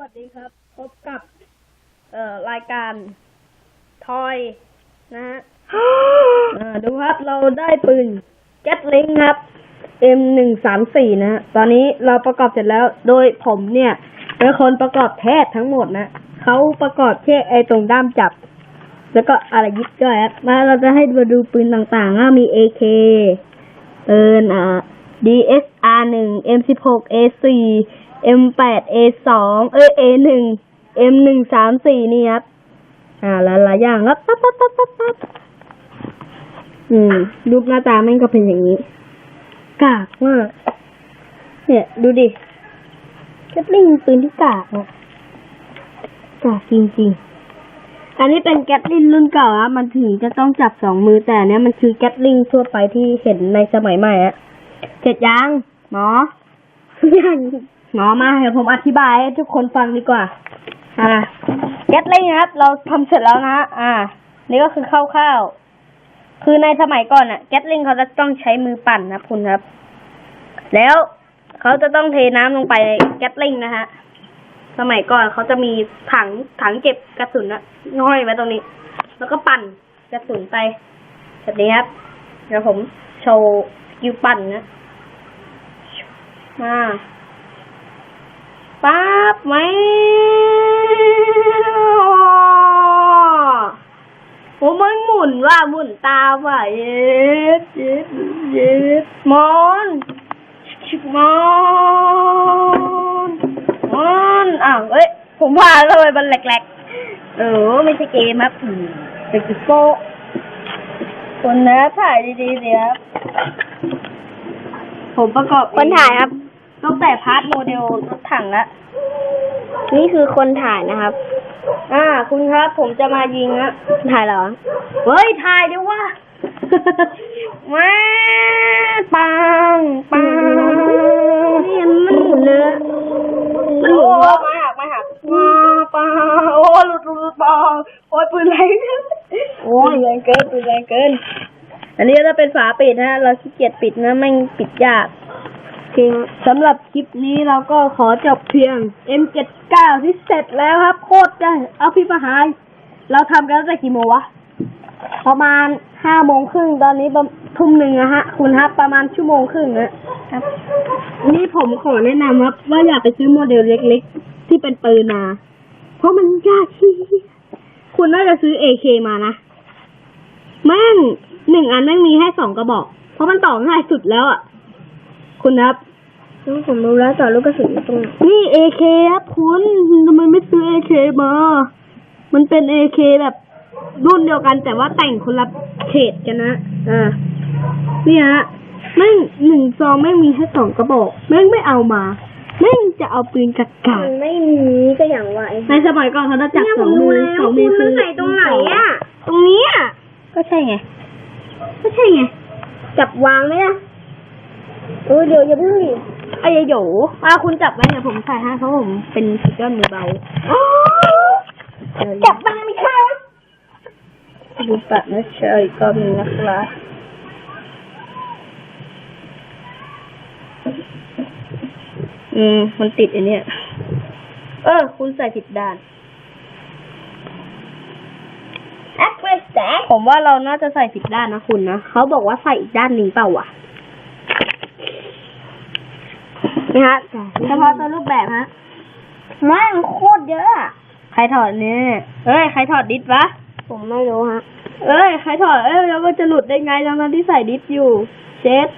วัสดีครับ พบกับ เอ่อรายการทอยนะฮะอ่าดูครับเราได้ปืนแก๊สลิงครับ M หนึ่งสามสี่นะฮะตอนนี้เราประกอบเสร็จแล้ว โดยผมเนี่ยเป็นคนประกอบแทสทั้งหมดนะเขาประกอบแค่ไอตรงด้ามจับ แล้วก็อะไรยิบด้วยครับมาเราจะให้มาดูปืนต่างๆว่ามี AK เอินอ่า DSR หนึ่ง M สิบหก A สี่ M แปด A สองเอ้ย A หนึ่ง M หนึ่งสามสี่นี่ครับ อ่าหลายๆอย่างครับปั๊บปั๊บปั๊บปั๊บปั๊บอืมรูปหน้าตาแม่งก็เป็นอย่างนี้ กากมาก เนี่ย ดูดิแคทลิงปืนที่กากอะกากจริงๆ อันนี้เป็นแก๊ตลิงรุ่นเก่าอะมันถึงจะต้องจับสองมือแต่เนี้ยมันคือแก๊ตลิงทั่วไปที่เห็นในสมัยใหม่อะเสร็จยังหมอยัง หมอมาเดี๋ยวผมอธิบายให้ทุกคนฟังดีกว่า อ่าแก๊ตลิงครับ เราทำเสร็จแล้วนะอ่า นี่ก็คือคร่าวๆคือในสมัยก่อนอะแก๊ตลิงเขาจะต้องใช้มือปั่นนะคุณครับ แล้วเขาจะต้องเทน้ำลงไปในแก๊ตลิงนะฮะสมัยก่อนเขาจะมีถังถังเก็บกระสุนอะห้อยไว้ตรงนี้ แล้วก็ปั่นกระสุนไปแบบนี้ครับเดี๋ยวผมโชว์สกิลปั่นนะมา บไหมโอ้มันหมุนว่าหมุนตามว่ะเย็ดเย็ดเย็ดมอนชิบมอนมอนอ้าวเอ้ยผมว่าทำไมมันแหลกๆเออไม่ใช่เกมครับอืมเป็นกิโป้คนนะถ่ายดีๆสิครับผมประกอบคนถ่ายครับตั้งแต่พาร์ทโมเดลรถถังละ นี่คือคนถ่ายนะครับ อ่า คุณครับ ผมจะมายิงอะถ่ายเหรอ เฮ้ย ถ่ายเดี๋ยวว่าแม่ปังปังนี่มันหมุนเนื้อมันหมุนวะไม่หักไม่หักปังปังโอ้หลุดหลุดหลุดปังโอ้ยปืนแรงโอ้ยแรงเกินปืนแรงเกิน อันนี้จะเป็นฝาปิดนะ เราขี้เกียจปิดนะแม่งปิดยาก จริงสำหรับคลิปนี้เราก็ขอจบเพียง M79 ที่เสร็จแล้วครับ โคตรจะเอาพี่มาหาย เราทำกันตั้งแต่กี่โมงวะ ประมาณห้าโมงครึ่งตอนนี้ประทุ่มหนึ่งอะฮะ คุณครับประมาณชั่วโมงครึ่งนะครับ นี่ผมขอแนะนำครับ ว่าอย่าไปซื้อโมเดลเล็กๆ ที่เป็นปืนมา เพราะมันยากที่คุณน่าจะซื้อ AK มานะ แม่งหนึ่งอันแม่งมีแค่สองกระบอก เพราะมันต่อง่ายสุดแล้วอะ คุณครับผมรู้แล้วต่อลูกกระสุนตรงไหนนี่เอเคครับคุณทำไมไม่ซื้อเอเคมา มันเป็นเอเคแบบรุ่นเดียวกันแต่ว่าแต่งคนละเฉดกันนะ อ่าเนี่ยฮะแม่งหนึ่งซองแม่งมีแค่สองกระบอกแม่งไม่เอามาแม่งจะเอาปืนกากามันไม่มีก็อย่างว่าไอ้ในสมัยก่อนเขาจะจับเนี่ยสผองมมืรู้อแล้วสองคุมือณคืมัอนใส่ตรงไหนอะ ตรงนี้อะ ก็ใช่ไง ก็ใช่ไง จับวางไหมอะ เออเดี๋ยวอย่าเพิ่งดิไอ้ยายโหยอ่าคุณจับไว้เนี่ยผมใส่ให้เพราะผมเป็นสุดยอดมือเบาจับบ้างไหมคะดูปัดนะเชยก็มีนะครับอืม มันติดไอันเนี้ยเออ คุณใส่ผิดด้านแอคเวสแตกผมว่าเราน่าจะใส่ผิดด้านนะคุณนะ เขาบอกว่าใส่อีกด้านหนึ่งเปล่าวะ นี่ฮะเฉพาะตัวรูปแบบฮะมั่งโคตรเยอะอะใครถอดเนี่ยเอ้ยใครถอดดิสวะ ผมไม่รู้ฮะ เอ้ยใครถอด เอ้ยแล้วมันจะหลุดได้ไงทั้งๆที่ใส่ดิสอยู่ เช็ด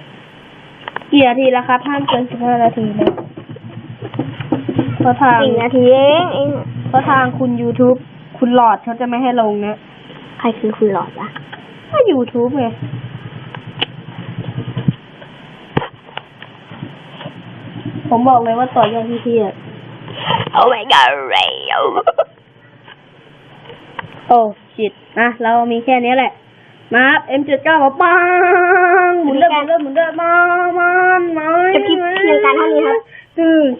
กี่นาทีแล้วครับห้ามเกินสิบห้านาทีนะเพราะทางสี่นาทีเองเองเพราะทางคุณ YouTube คุณหลอดเขาจะไม่ให้ลงนะ ใครคือคุณหลอดล่ะก็ YouTube ไง ผมบอกเลยว่าต่อยอดที่เที่ยโอ้ my god เรวโอ้ชิดอะเรามีแค่นี้แหละ มาครับ M79 มาปังหมุนเด้อหมุนเด้อหมุนเด้อมามันมาจะคลิปเพียงการเท่านี้ครับคือ